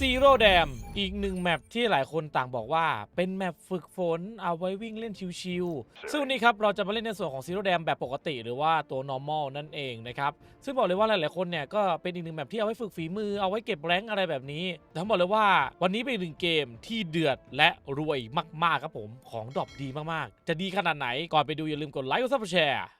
Zero Dam อีกหนึ่งแมปที่หลายคนต่างบอกว่า เป็นแมปฝึกฝนเอาไว้วิ่งเล่นชิวๆซึ่งวันนี้ครับเราจะมาเล่นในส่วนของ Zero Dam แบบปกติหรือว่าตัว normal นั่นเองนะครับซึ่งบอกเลยว่าหลายๆคนเนี่ยก็เป็นอีกหนึ่งแมปที่เอาไว้ฝึกฝีมือเอาไว้เก็บแรงค์อะไรแบบนี้แต่ผมบอกเลยว่าวันนี้เป็นหนึ่งเกมที่เดือดและรวยมากๆครับผมของดรอปดีมากๆ จะดีขนาดไหนก่อนไปดูอย่าลืมกดไลค์กดซับสไครต์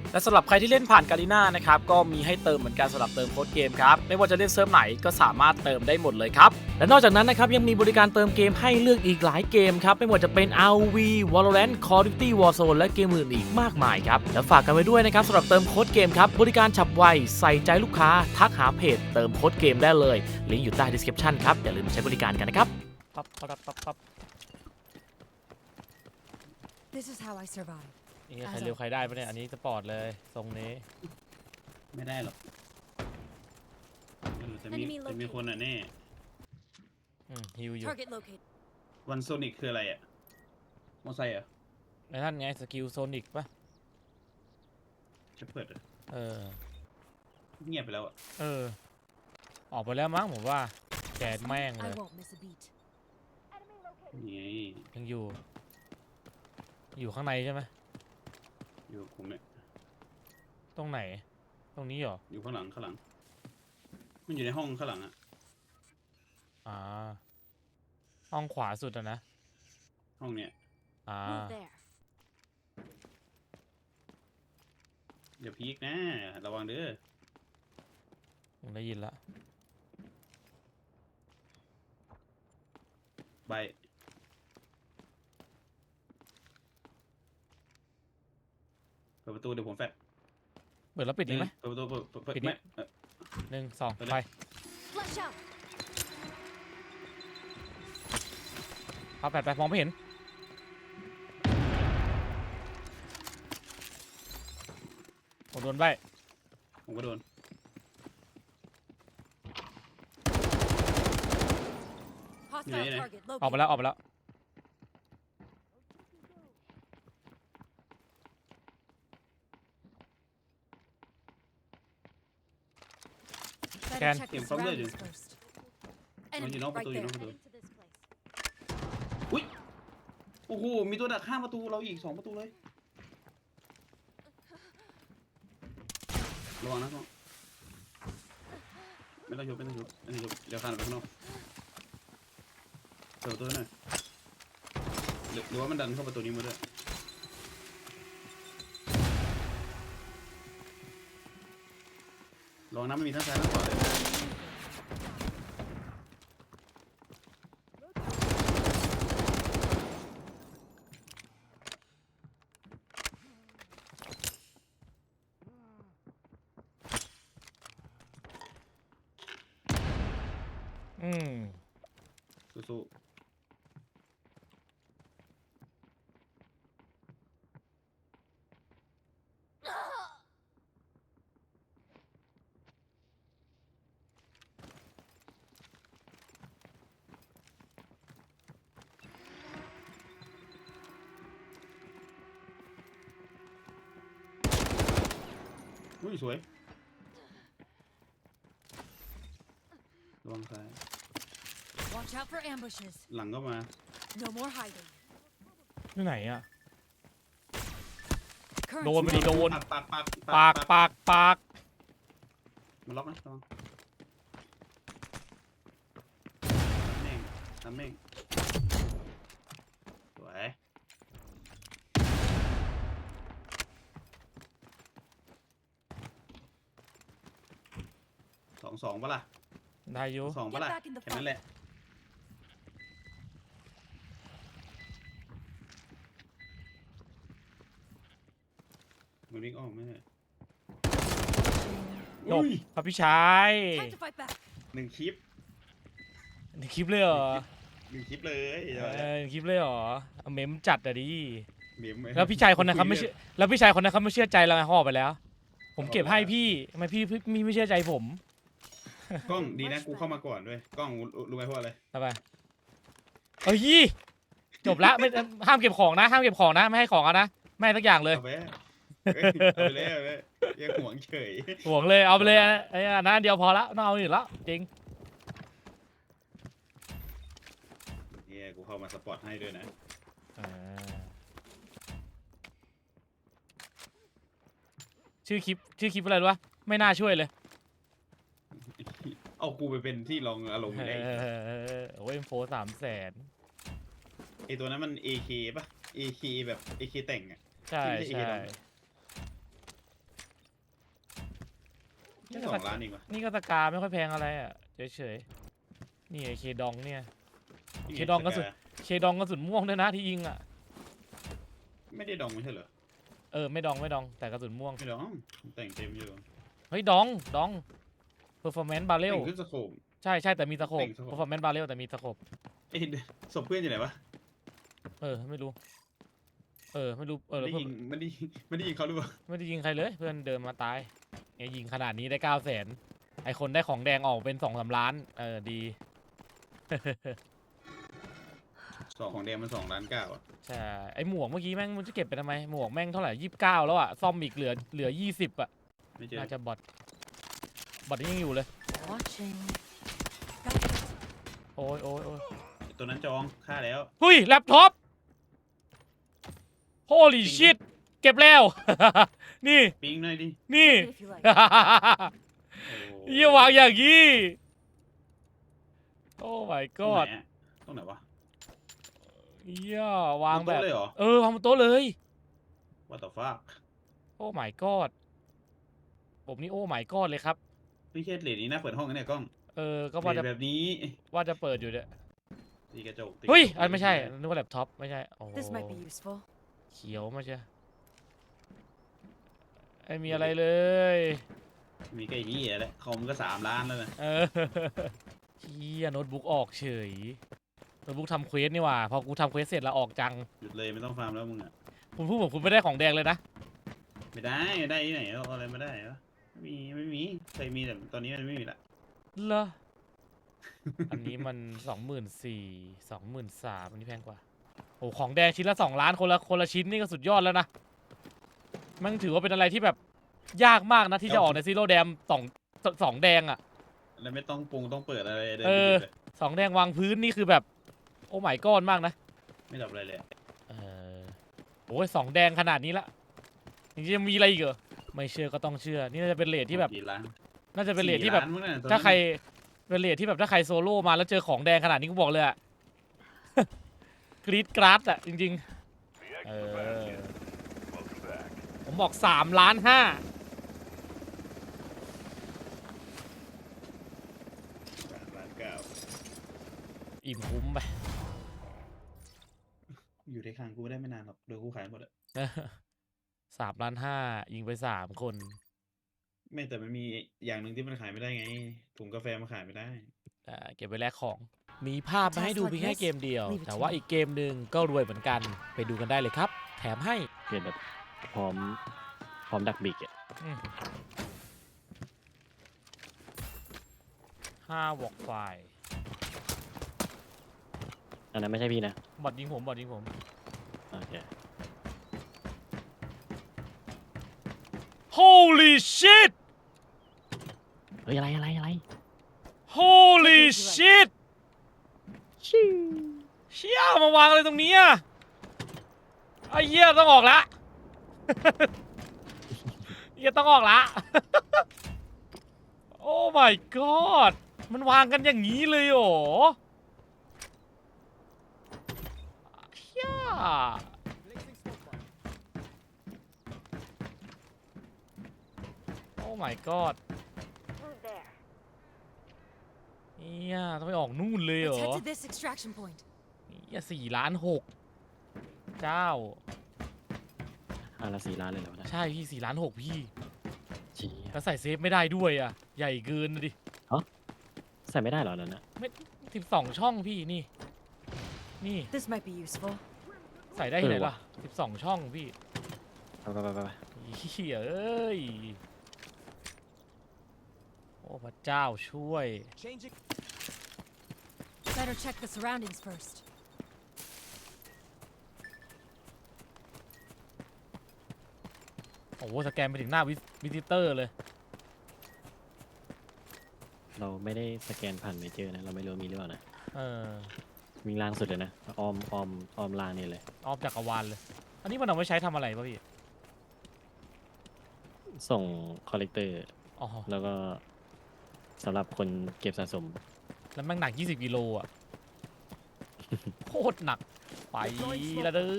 และสำหรับใครที่เล่นผ่านการีนานะครับก็มีให้เติมเหมือนกันสำหรับเติมโค้ดเกมครับไม่ว่าจะเล่นเซิร์ฟไหนก็สามารถเติมได้หมดเลยครับและนอกจากนั้นนะครับยังมีบริการเติมเกมให้เลือกอีกหลายเกมครับไม่ว่าจะเป็น RV Valorant Call of Duty Warzone และเกมอื่นอีกมากมายครับแล้วฝากกันไว้ด้วยนะครับสำหรับเติมโค้ดเกมครับบริการฉับไวใส่ใจลูกค้าทักหาเพจเติมโค้ดเกมได้เลยลิงก์อยู่ใต้ description ครับอย่าลืมใช้บริการกันนะครับปั๊บปั๊บปั๊บปั๊บ This is how I survive. นี่ใครเร็วใครได้ปะเนี่ย อันนี้สปอร์ตเลยทรงนี้ ไม่ได้หรอกเออแต่มี Enemy แต่มี located คนอะแน่อืมฮิวอยู่ Target located. วันโซนิกคืออะไรอะมอไซค์เหรอะในท่านไงสกิลโซนิกปะจะเปิดอะเออ เงียบไปแล้วอะเออ ออกไปแล้วมั้งผมว่าแกดแม่งเล I ย won't miss a beat. นี่ไงยังอยู่ อยู่ข้างในใช่ไหม อยู่กับผมเนี่ยตรงไหน ตรงนี้เหรอ อยู่ข้างหลังข้างหลัง มันอยู่ในห้องข้างหลังอะอ่า ห้องขวาสุดอะนะ ห้องเนี้ยอ่า Move there. เดี๋ยวพีกนะระวังเด้อผมได้ยินละ ใบ ปิดประตูเดี๋ยวผมแฟดเปิดแล้วปิดดีไหม เปิดประตูเปิดเปิดเปิดปิดดิ ไม่เอ่อ หนึ่งสองไปเลย ไป Flash out. เอาแปดไปมองไม่เห็น ผมโดนใบผมก็โดน Hostile Yeah, yeah. target ออกไป located. แล้วออกไปแล้ว Better Can. check the Yeah, from there, surroundings dude. first. you Enemy know, right Batu, you there. know, Batu. Heading to this place. โอ้โหมีตัวดักข้างประตูเราอีกสองประตูเลยระวังนะน้องไม่ต้องยุบไม่ต้องยุบไม่ต้องยุบเดี๋ยวข้ามไปข้างนอกเปิดประตูให้หน่อยหรือหรือว่ามันดันเข้าประตูนี้มาด้วย ลองนะไม่มีทั้งซ้ายทั้งขวาเลยอืมสู้ๆ อุ้ยสวยระวังซ้าย Watch out for ambushes. หลังก็มา No more hiding. ที่ไหนอะ Current โดนไปดิโดน ปากปากปากปากปากมันล็อกนะระวังทำเม่งทำเม่งสวยส องสองปะล่ะได้อยู่สองปะล่ะ Get back in the แค่นั้นแหละมันวิ่งออกไม่ได้จบอุ้ยครับพี่ชาย Time to fight back. หนึ่งคลิปในคลิปเลยเหรอมีคลิปเลยเออคลิปเลยเหรอเอาเมมจัดอะดิเมมแล้วพี่ชายคนนั้นเขาไม่เชื่อแล้วพี่ชายคนนั้นเขาไม่เชื่อใจเราไงเขาออกไปแล้ว ผมเก็บให้พี่ทำไมพี่พี่ไม่เชื่อใจผม กล้องดีนะกูเข้ามาก่อนด้วยกล้องรู้รู้ไหมเพราะอะไรทำไมเอ้ยจบละไม่ห้ามเก็บของนะห้ามเก็บของนะไม่ให้ของอะนะไม่ให้สักอย่างเลยเอาไปเอ้ยเอาไปเลยเอาไปเลยยังห่วงเฉยห่วงเลยเอาไปเลยอันไอ้อันนั้นอันเดียวพอละไม่เอาอื่นละจริงเนี่ยกูเข้ามาสปอร์ตให้ด้วยนะอ่าชื่อคลิปชื่อคลิปอะไรรู้ปะไม่น่าช่วยเลย เอากูไปเป็นที่รองอารมณ์เอไอ้อโอ้ยโฟสามแสนไอตัวนั้นมัน AK ป่ะ AK แบบ AK แต่งอะ ใช่ที่ไม่ใช่ใช่เอดอแค่สองล้านเองวะ นี่ก็สกาไม่ค่อยแพงอะไรอะ เฉยๆ นี่ไอ้เคดองเนี่ยนี่ไเคดองก็สุดสาเคดองกระสุนม่วงด้วยนะที่ยิงอะ ไม่ได้ดองไม่ใช่เหรอ เออ ไม่ดองไม่ดองแต่กระสุนม่วง ไม่ดองแต่งเต็มอยู่ เฮ้ยดองดอง performance barrel แต่งขึ้นสโคป ใช่ใช่แต่มีสโคปแต่งสโคป performance barrel แต่มีสโคปไอ้ศพเพื่อนอยู่ไหนวะเออ ไม่รู้ เออ ไม่รู้ เออไม่ได้เพื่อนยิงไม่ได้ยิงไม่ได้ยิงเขาหรือเปล่าไม่ได้ยิงใครเลย เพื่อนเดินมาตายเนี่ยยิงขนาดนี้ได้เก้าแสนไอคนได้ของแดงออกเป็นสองสามล้าน เออ ดี สองของแดงมันสองล้านเก้าอะใช่ ไอหมวกเมื่อกี้แม่งมันจะเก็บไปทำไม หมวกแม่งเท่าไหร่ยี่สิบเก้าแล้วอะซ่อมอีกเหลือเหลือยี่สิบอะไม่เจอน่าจะบอท บอทยังอยู่เลย Watching. Got it. โอ้ยโอ้ยโอ้ยตัวนั้นจองค่าแล้วเฮ้ย แล็ปท็อป holy shit เก็บแล้ว นี่ ปิ้งหน่อยดินี่ If you like. โอ้เยี่ยวางอย่างนี้โอ้ my ตรง god ไหนอะตรงไหนวะเยี่ยวางแบบบนโต๊ะเลยเหรอ เออวางบนโต๊ะเลย What the fuck โอ้ my god ผมนี่โอ้ my god เลยครับ พี่เคสเหรียญนี้น่าเปิดห้องกันเนี่ยกล้องเออ ก็เหรีว่ายญจะแบบนี้ว่าจะเปิดอยู่เนี่ยตีกระจกตีเฮ้ยกระจกอันไม่ใช่นึกว่าแล็ปท็อปไม่ใช่โอ้โห This might be useful. เขียวมาเชียไม่มีอะไรเลย มีก็อย่างนี้แหละคอมก็สามล้านแล้วนะเออเฮียโน้ตบุ๊กออกเฉยโน้ตบุ๊กทำเควสนี่หว่าพอกูทำเควสเสร็จแล้วออกจังหยุดเลยไม่ต้องฟาร์มแล้วมึงอะคุณพูดเหมือนคุณไม่ได้ของแดงเลยนะไม่ได้ได้ที่ไหนเอาอะไรมาได้วะ ไม่มีไม่มีเคยมีแต่ตอนนี้มันไม่มีละเหรอ อันนี้มันสองหมื่นสี่สองหมื่นสามอันนี้แพงกว่า โอ้ของแดงชิ้นละสองล้านคนละคนละชิ้นนี่ก็สุดยอดแล้วนะ มันถือว่าเป็นอะไรที่แบบยากมากนะ ที่จะออกในซีโร่แดมสองสองแดงอะแล้วไม่ต้องปรุงต้องเปิดอะไรเดินเอไปหอยิบเลยสองแดงวางพื้นนี่คือแบบ โอ้หมายก้อนมากนะ ไม่ดับอะไรเลยอะเออโอ้ยสองแดงขนาดนี้ละยังจะมีอะไรอีกเหรอ ไม่เชื่อก็ต้องเชื่อ นี่น่าจะเป็นเลทที่แบบ กี่ล้านน่าจะเป็นเลทที่แบบ สี่ล้านมั้งน่ะตอนนั้นถ้าใครเป็นเลทที่แบบถ้าใครโซโล่มาแล้วเจอของแดงขนาดนี้กูบอกเลยอะ กรีดกราดอะจริง ๆ เออ ผมบอกสามล้านห้าสามล้านเก้าอิ่มคุ้มไป อยู่ในคลังกูได้ไม่นานหรอกเดี๋ยวกูขายหมดอะ สามล้านห้ายิงไปสามคน ไม่แต่มันมีอย่างหนึ่งที่มันขายไม่ได้ไงถุงกาแฟมันขายไม่ได้ อ่าเก็บไว้แลกของ มีภาพมาให้ดู Just like เพียงแค่ this เกมเดียว Leave it แต่ to ว่า me อีกเกมหนึ่งก็รวยเหมือนกัน ไปดูกันได้เลยครับ แถมให้ เปลี่ยนแบบพร้อมพร้อมดักบิกอะอืมห้าวอกไฟล์อันนั้นไม่ใช่พี่นะ บอดยิงผมบอดยิงผม โอเค Holy shit เฮ้ยอะไรอะไรอะไร Holy shit เชี่ยมาวางอะไรตรงนี้อะไอ้เหี้ยต้องออกละ เหี้ยต้องออกละ โอ้ my god มันวางกันอย่างนี้เลยเหรอเชี่ยโอ้ my god เฮียต้องไปออกนู่นเลยเหร Let's อ head to this extraction point. เฮียสี่ล้านหกเจ้าอันละสี่ล้านเลยแล้วนะใช่พี่สี่ล้านหกพี่ ชี้ แล้วใส่เซฟไม่ได้ด้วยอะ ใหญ่เกินนะดิ ใส่ไม่ได้เหรอนั่นนะสิบสองช่องพี่นี่ นี่ This might be useful. ใส่ได้ที่ไหนเออล่ะว่ะ12ช่องพี่ไปไปไปไปไป เฮียเอ้ยโอ้ พระเจ้าช่วย Better check the surroundings first. โอ้โหสแกนไปถึงหน้าวิซิเตอร์เลย เราไม่ได้สแกนผ่านเมเจอร์นะ เราไม่รู้มีหรือเปล่านะ เออวิ่งล่างสุดเลยนะ ออมออมออมล่างนี่เลย ออฟจักรวาลเลย อันนี้มันเอาไว้ใช้ทำอะไรป่ะพี่ ส่งคอลเลกเตอร์ อ๋อ แล้วก็ สำหรับคนเก็บสะสม แล้วแม่งหนัก 20กิโลอะ โคตรหนัก ไปละเด้อ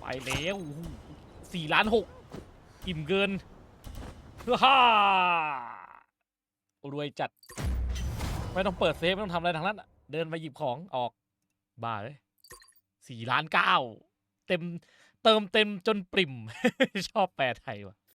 ไปแล้วสี่ล้านหกอิ่มเกินฮ่ารวยจัด ไม่ต้องเปิดเซฟ ไม่ต้องทำอะไรทางนั้นอะเดินไปหยิบของออก บ้าเลยสี่ล้านเก้าเต็ม เติมเต็มจนปริ่ม ชอบแปลไทยว่ะ